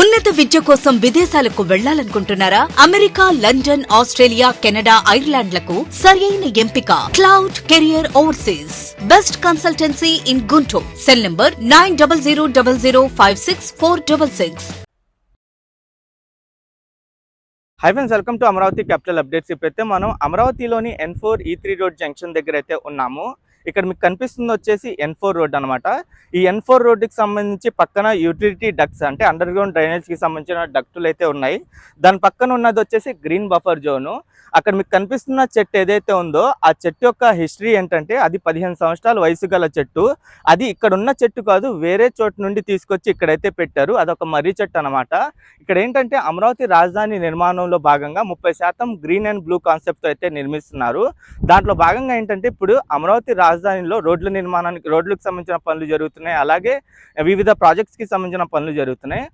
ఉన్నత విద్య కోసం విదేశాలకు వెళ్ళాలనుకుంటున్నారా? అమెరికా లండన్ ఆస్ట్రేలియా కెనడా ఐర్లాండ్లకు సరియైన ఎంపిక. Cloud career overseas. Best consultancy in Guntur. Cell number nine double zero double zero five six four double six. Hi friends welcome to Amaravati capital updates ఇప్పుడైతే మనం అమరావతిలోని N four E three road junction దగ్గర అయితే ఉన్నాము. ఇక్కడ మీకు కనిపిస్తుంది వచ్చేసి ఎన్ ఫోర్ రోడ్ అనమాట ఈ ఎన్ ఫోర్ రోడ్డుకి సంబంధించి పక్కన యూటిలిటీ డక్స్ అంటే అండర్ గ్రౌండ్ డ్రైనేజ్కి సంబంధించిన డక్టులు అయితే ఉన్నాయి. దాని పక్కన ఉన్నది వచ్చేసి గ్రీన్ బఫర్ జోను అక్కడ మీకు కనిపిస్తున్న చెట్టు ఏదైతే ఉందో ఆ చెట్టు యొక్క హిస్టరీ ఏంటంటే అది పదిహేను సంవత్సరాల వయసు గల చెట్టు. అది ఇక్కడ ఉన్న చెట్టు కాదు వేరే చోటు నుండి తీసుకొచ్చి ఇక్కడైతే పెట్టారు. అదొక మర్రి చెట్టు అనమాట ఇక్కడ ఏంటంటే అమరావతి రాజధాని నిర్మాణంలో భాగంగా ముప్పై శాతం గ్రీన్ అండ్ బ్లూ కాన్సెప్ట్ అయితే నిర్మిస్తున్నారు. దాంట్లో భాగంగా ఏంటంటే ఇప్పుడు అమరావతి రాజ రాజధానిలో రోడ్ల నిర్మాణానికి రోడ్లకు సంబంధించిన పనులు జరుగుతున్నాయి. అలాగే వివిధ ప్రాజెక్ట్స్కి సంబంధించిన పనులు జరుగుతున్నాయి.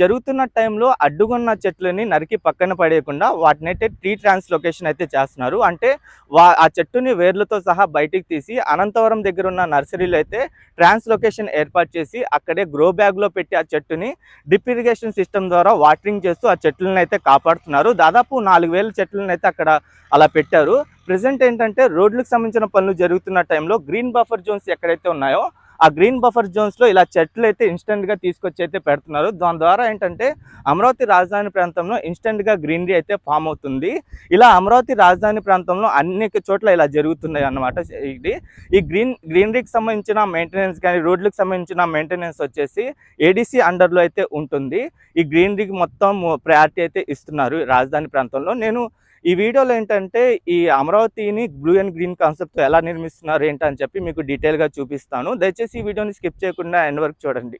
జరుగుతున్న టైంలో అడ్డుకున్న చెట్లని నరికి పక్కన పడేయకుండా వాటినైతే ట్రీ ట్రాన్స్లొకేషన్ అయితే చేస్తున్నారు. అంటే వా ఆ చెట్టుని వేర్లతో సహా బయటికి తీసి అనంతవరం దగ్గర ఉన్న నర్సరీలో అయితే ట్రాన్స్లొకేషన్ ఏర్పాటు చేసి అక్కడే గ్రో బ్యాగ్లో పెట్టి ఆ చెట్టుని డిప్ ఇరిగేషన్ సిస్టమ్ ద్వారా వాటరింగ్ చేస్తూ ఆ చెట్లను అయితే కాపాడుతున్నారు. దాదాపు నాలుగు వేల చెట్లను అయితే అక్కడ అలా పెట్టారు. ప్రజెంట్ ఏంటంటే రోడ్లకు సంబంధించిన పనులు జరుగుతున్న టైంలో గ్రీన్ బఫర్ జోన్స్ ఎక్కడైతే ఉన్నాయో ఆ గ్రీన్ బఫర్ జోన్స్లో ఇలా చెట్లు అయితే ఇన్స్టెంట్గా తీసుకొచ్చి అయితే పెడుతున్నారు. దాని ద్వారా ఏంటంటే అమరావతి రాజధాని ప్రాంతంలో ఇన్స్టెంట్గా గ్రీనరీ అయితే ఫామ్ అవుతుంది. ఇలా అమరావతి రాజధాని ప్రాంతంలో అనేక చోట్ల ఇలా జరుగుతున్నాయి అన్నమాట. ఇది ఈ గ్రీన్ గ్రీనరీకి సంబంధించిన మెయింటెనెన్స్ కానీ రోడ్లకు సంబంధించిన మెయింటెనెన్స్ వచ్చేసి ఏడీసీ అండర్లో అయితే ఉంటుంది. ఈ గ్రీనరీకి మొత్తం ప్రయారిటీ అయితే ఇస్తున్నారు రాజధాని ప్రాంతంలో. నేను ఈ వీడియోలో ఏంటంటే ఈ అమరావతిని బ్లూ అండ్ గ్రీన్ కాన్సెప్ట్ ఎలా నిర్మిస్తున్నారు ఏంటని చెప్పి మీకు డీటెయిల్గా చూపిస్తాను. దయచేసి ఈ వీడియోని స్కిప్ చేయకుండా ఎండ్ వరకు చూడండి.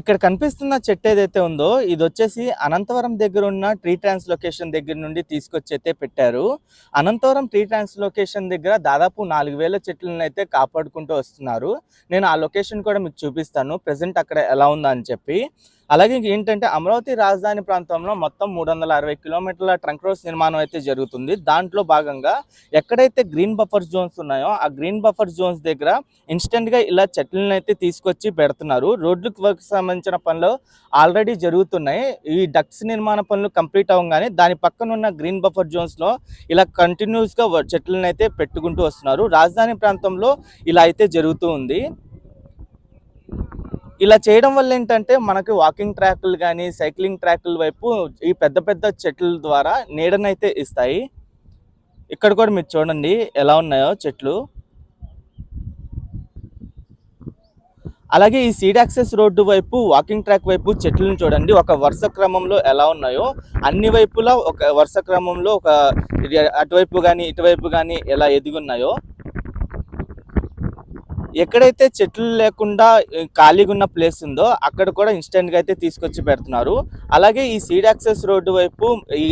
ఇక్కడ కనిపిస్తున్న చెట్టు ఏదైతే ఉందో ఇది వచ్చేసి అనంతవరం దగ్గర ఉన్న ట్రీ ట్రాన్స్ లొకేషన్ దగ్గర నుండి తీసుకొచ్చి అయితే పెట్టారు. అనంతవరం ట్రీ ట్రాన్స్ లొకేషన్ దగ్గర దాదాపు నాలుగు వేల చెట్లను అయితే కాపాడుకుంటూ వస్తున్నారు. నేను ఆ లొకేషన్ కూడా మీకు చూపిస్తాను. ప్రజెంట్ అక్కడ ఎలా ఉందా అని చెప్పి. అలాగే ఏంటంటే అమరావతి రాజధాని ప్రాంతంలో మొత్తం మూడు వందల అరవై కిలోమీటర్ల ట్రంక్ రోడ్స్ నిర్మాణం అయితే జరుగుతుంది. దాంట్లో భాగంగా ఎక్కడైతే గ్రీన్ బఫర్ జోన్స్ ఉన్నాయో ఆ గ్రీన్ బఫర్ జోన్స్ దగ్గర ఇన్స్టెంట్గా ఇలా చెట్లను అయితే తీసుకొచ్చి పెడుతున్నారు. రోడ్లకు వర్క్ సంబంధించిన పనులు ఆల్రెడీ జరుగుతున్నాయి. ఈ డక్స్ నిర్మాణ పనులు కంప్లీట్ అవ్వగానే దాని పక్కన ఉన్న గ్రీన్ బఫర్ జోన్స్లో ఇలా కంటిన్యూస్గా చెట్లను అయితే పెట్టుకుంటూ వస్తున్నారు. రాజధాని ప్రాంతంలో ఇలా అయితే జరుగుతూ ఉంది. ఇలా చేయడం వల్ల ఏంటంటే మనకి వాకింగ్ ట్రాక్లు కానీ సైక్లింగ్ ట్రాక్ల వైపు ఈ పెద్ద పెద్ద చెట్ల ద్వారా నీడనైతే ఇస్తాయి. ఇక్కడ కూడా మీరు చూడండి ఎలా ఉన్నాయో చెట్లు. అలాగే ఈ సీడ్ యాక్సెస్ రోడ్డు వైపు వాకింగ్ ట్రాక్ వైపు చెట్లను చూడండి. ఒక వరుస క్రమంలో ఎలా ఉన్నాయో అన్ని వైపులా ఒక వరుస క్రమంలో ఒక అటువైపు కానీ ఇటువైపు కానీ ఎలా ఎదిగున్నాయో ఎక్కడైతే చెట్లు లేకుండా ఖాళీగా ఉన్న ప్లేస్ ఉందో అక్కడ కూడా ఇన్స్టెంట్గా అయితే తీసుకొచ్చి పెడుతున్నారు. అలాగే ఈ సీడ్ యాక్సెస్ రోడ్డు వైపు ఈ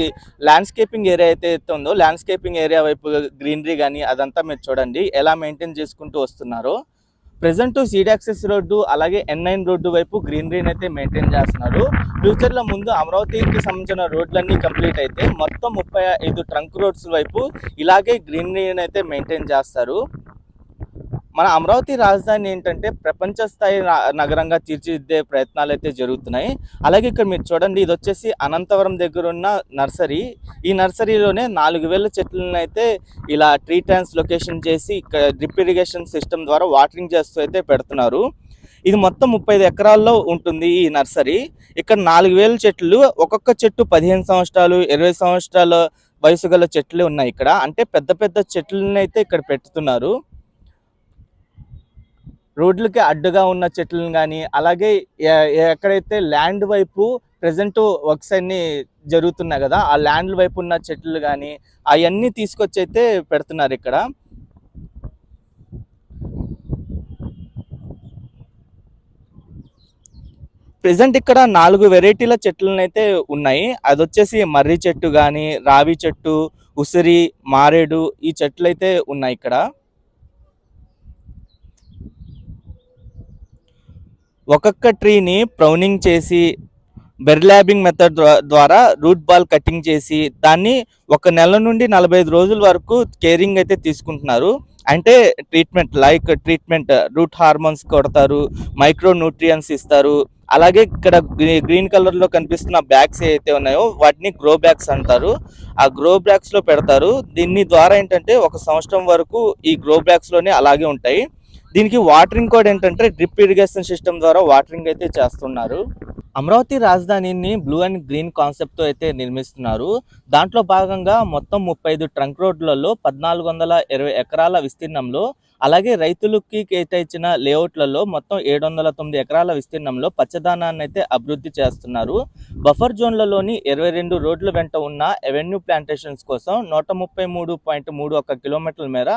ల్యాండ్స్కేపింగ్ ఏరియా అయితే ఉందో ల్యాండ్స్కేపింగ్ ఏరియా వైపు గ్రీనరీ కానీ అదంతా మీరు చూడండి ఎలా మెయింటైన్ చేసుకుంటూ వస్తున్నారో. ప్రజెంట్ సీడ్ యాక్సెస్ రోడ్డు అలాగే ఎన్ నైన్ రోడ్డు వైపు గ్రీనరీని అయితే మెయింటైన్ చేస్తున్నారు. ఫ్యూచర్లో ముందు అమరావతికి సంబంధించిన రోడ్లన్నీ కంప్లీట్ అయితే మొత్తం ముప్పై ఐదు ట్రంక్ రోడ్స్ వైపు ఇలాగే గ్రీనరీని అయితే మెయింటైన్ చేస్తారు. మన అమరావతి రాజధాని ఏంటంటే ప్రపంచ స్థాయి నగరంగా తీర్చిదిద్దే ప్రయత్నాలు అయితే జరుగుతున్నాయి. అలాగే ఇక్కడ మీరు చూడండి ఇది వచ్చేసి అనంతవరం దగ్గర ఉన్న నర్సరీ. ఈ నర్సరీలోనే నాలుగు వేల చెట్లను అయితే ఇలా ట్రీ ట్రాన్స్ లొకేషన్ చేసి ఇక్కడ డ్రిప్ ఇరిగేషన్ సిస్టమ్ ద్వారా వాటరింగ్ చేస్తూ అయితే పెడుతున్నారు. ఇది మొత్తం ముప్పై ఎకరాల్లో ఉంటుంది ఈ నర్సరీ. ఇక్కడ నాలుగు వేల చెట్లు ఒక్కొక్క చెట్టు పదిహేను సంవత్సరాలు ఇరవై సంవత్సరాల వయసు గల చెట్లు ఉన్నాయి ఇక్కడ. అంటే పెద్ద పెద్ద చెట్లను అయితే ఇక్కడ పెట్టుతున్నారు. రోడ్లకి అడ్డుగా ఉన్న చెట్లను కానీ అలాగే ఎక్కడైతే ల్యాండ్ వైపు ప్రజెంట్ వర్క్స్ అన్ని జరుగుతున్నాయి కదా ఆ ల్యాండ్ల వైపు ఉన్న చెట్లు కానీ అవన్నీ తీసుకొచ్చి అయితే పెడుతున్నారు ఇక్కడ. ప్రజెంట్ ఇక్కడ నాలుగు వెరైటీల చెట్లను అయితే ఉన్నాయి. అది వచ్చేసి మర్రి చెట్టు కానీ రావి చెట్టు ఉసిరి మారేడు ఈ చెట్లు అయితే ఉన్నాయి ఇక్కడ. ఒక్కొక్క ట్రీని ప్రౌనింగ్ చేసి బెర్లాబింగ్ మెథడ్ ద్వారా రూట్ బాల్ కటింగ్ చేసి దాన్ని ఒక నెల నుండి నలభై ఐదు రోజుల వరకు కేరింగ్ అయితే తీసుకుంటున్నారు. అంటే treatment like treatment root hormones కొడతారు మైక్రో న్యూట్రియన్స్ ఇస్తారు. అలాగే ఇక్కడ గ్రీ- గ్రీన్ కలర్లో కనిపిస్తున్న బ్యాగ్స్ ఏవైతే ఉన్నాయో వాటిని గ్రో బ్యాగ్స్ అంటారు. ఆ గ్రో బ్యాగ్స్లో పెడతారు. దీని ద్వారా ఏంటంటే ఒక సంవత్సరం వరకు ఈ గ్రో బ్యాగ్స్లోనే అలాగే ఉంటాయి. దీనికి వాటరింగ్ కూడా ఏంటంటే డ్రిప్ ఇరిగేషన్ సిస్టమ్ ద్వారా వాటరింగ్ అయితే చేస్తున్నారు. అమరావతి రాజధానిని బ్లూ అండ్ గ్రీన్ కాన్సెప్ట్తో అయితే నిర్మిస్తున్నారు. దాంట్లో భాగంగా మొత్తం ముప్పై ఐదు ట్రంక్ రోడ్లలో పద్నాలుగు వందల ఇరవై ఎకరాల విస్తీర్ణంలో అలాగే రైతులకి కేటాయించిన లేఅవుట్లలో మొత్తం ఏడు వందల తొమ్మిది ఎకరాల విస్తీర్ణంలో పచ్చదనాన్ని అయితే అభివృద్ధి చేస్తున్నారు. బఫర్ జోన్లలోని ఇరవై రెండు రోడ్ల వెంట ఉన్న ఎవెన్యూ ప్లాంటేషన్స్ కోసం నూట ముప్పై మూడు పాయింట్ మూడు ఒక కిలోమీటర్ల మేర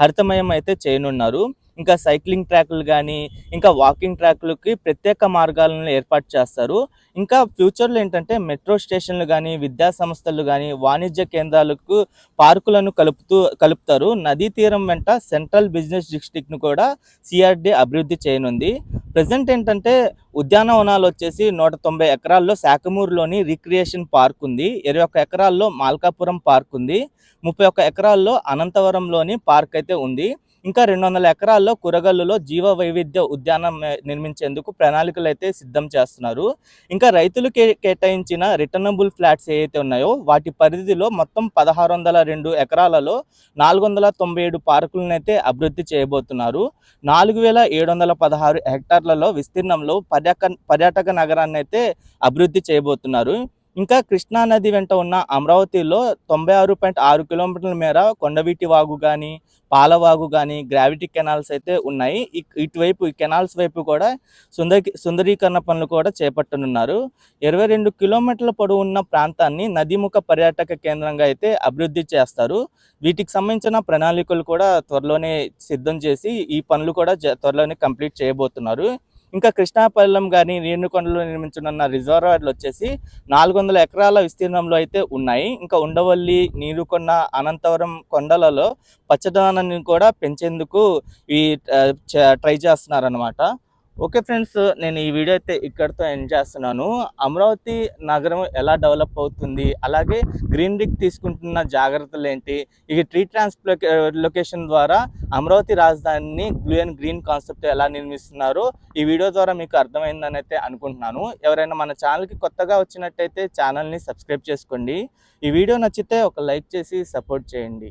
హరితమయం అయితే చేయనున్నారు. ఇంకా సైక్లింగ్ ట్రాక్లు కానీ ఇంకా వాకింగ్ ట్రాక్లకి ప్రత్యేక మార్గాలను ఏర్పాటు చేస్తారు. ఇంకా ఫ్యూచర్లో ఏంటంటే మెట్రో స్టేషన్లు కానీ విద్యా సంస్థలు కానీ వాణిజ్య కేంద్రాలకు పార్కులను కలుపుతూ కలుపుతారు. నదీ తీరం వెంట సెంట్రల్ బిజినెస్ డిస్ట్రిక్ట్ను కూడా సిఆర్డి అభివృద్ధి చేయనుంది. ప్రజెంట్ ఏంటంటే ఉద్యానవనాలు వచ్చేసి నూట తొంభై ఎకరాల్లో శాఖమూరులోని రిక్రియేషన్ పార్క్ ఉంది. ఇరవై ఒక్క ఎకరాల్లో మాల్కాపురం పార్క్ ఉంది. ముప్పై ఒక్క ఎకరాల్లో అనంతవరంలోని పార్క్ అయితే ఉంది. ఇంకా రెండు వందల ఎకరాల్లో కూరగల్లులో జీవ వైవిధ్య ఉద్యానం నిర్మించేందుకు ప్రణాళికలు అయితే సిద్ధం చేస్తున్నారు. ఇంకా రైతులు కేటాయించిన రిటర్నబుల్ ఫ్లాట్స్ ఏవైతే ఉన్నాయో వాటి పరిధిలో మొత్తం పదహారు వందల రెండు ఎకరాలలో నాలుగు వందల తొంభై ఏడు పార్కులను అయితే అభివృద్ధి చేయబోతున్నారు. నాలుగు వేల ఏడు వందల పదహారు హెక్టార్లలో విస్తీర్ణంలో పర్యాక పర్యాటక నగరాన్ని అయితే అభివృద్ధి చేయబోతున్నారు. ఇంకా కృష్ణా నది వెంట ఉన్న అమరావతిలో తొంభై ఆరు పాయింట్ ఆరు కిలోమీటర్ల మేర కొండవీటి వాగు కానీ పాలవాగు కానీ గ్రావిటీ కెనాల్స్ అయితే ఉన్నాయి. ఇ- ఇటువైపు ఈ కెనాల్స్ వైపు కూడా సుందరి సుందరీకరణ పనులు కూడా చేపట్టనున్నారు. ఇరవై రెండు కిలోమీటర్ల పొడవు ఉన్న ప్రాంతాన్ని నదీముఖ పర్యాటక కేంద్రంగా అయితే అభివృద్ధి చేస్తారు. వీటికి సంబంధించిన ప్రణాళికలు కూడా త్వరలోనే సిద్ధం చేసి ఈ పనులు కూడా త్వరలోనే కంప్లీట్ చేయబోతున్నారు. ఇంకా కృష్ణాపల్లం కానీ రేణుకొండలో నిర్మించనున్న రిజర్వాయర్లు వచ్చేసి నాలుగు వందల ఎకరాల విస్తీర్ణంలో అయితే ఉన్నాయి. ఇంకా ఉండవల్లి నీరుకొండ అనంతవరం కొండలలో పచ్చదనాన్ని కూడా పెంచేందుకు ఈ ట్రై చేస్తున్నారనమాట ఓకే ఫ్రెండ్స్ నేను ఈ వీడియో అయితే ఇక్కడితో ఎండ్ చేస్తున్నాను. అమరావతి నగరం ఎలా డెవలప్ అవుతుంది అలాగే గ్రీన్ రిక్ తీసుకుంటున్న జాగ్రత్తలు ఏంటి ఇక ట్రీ ట్రాన్స్ప్లో లొకేషన్ ద్వారా అమరావతి రాజధానిని బ్లూ అండ్ గ్రీన్ కాన్సెప్ట్ ఎలా నిర్మిస్తున్నారో ఈ వీడియో ద్వారా మీకు అర్థమైందని అయితే అనుకుంటున్నాను. ఎవరైనా మన ఛానల్కి కొత్తగా వచ్చినట్టయితే ఛానల్ని సబ్స్క్రైబ్ చేసుకోండి. ఈ వీడియో నచ్చితే ఒక లైక్ చేసి సపోర్ట్ చేయండి.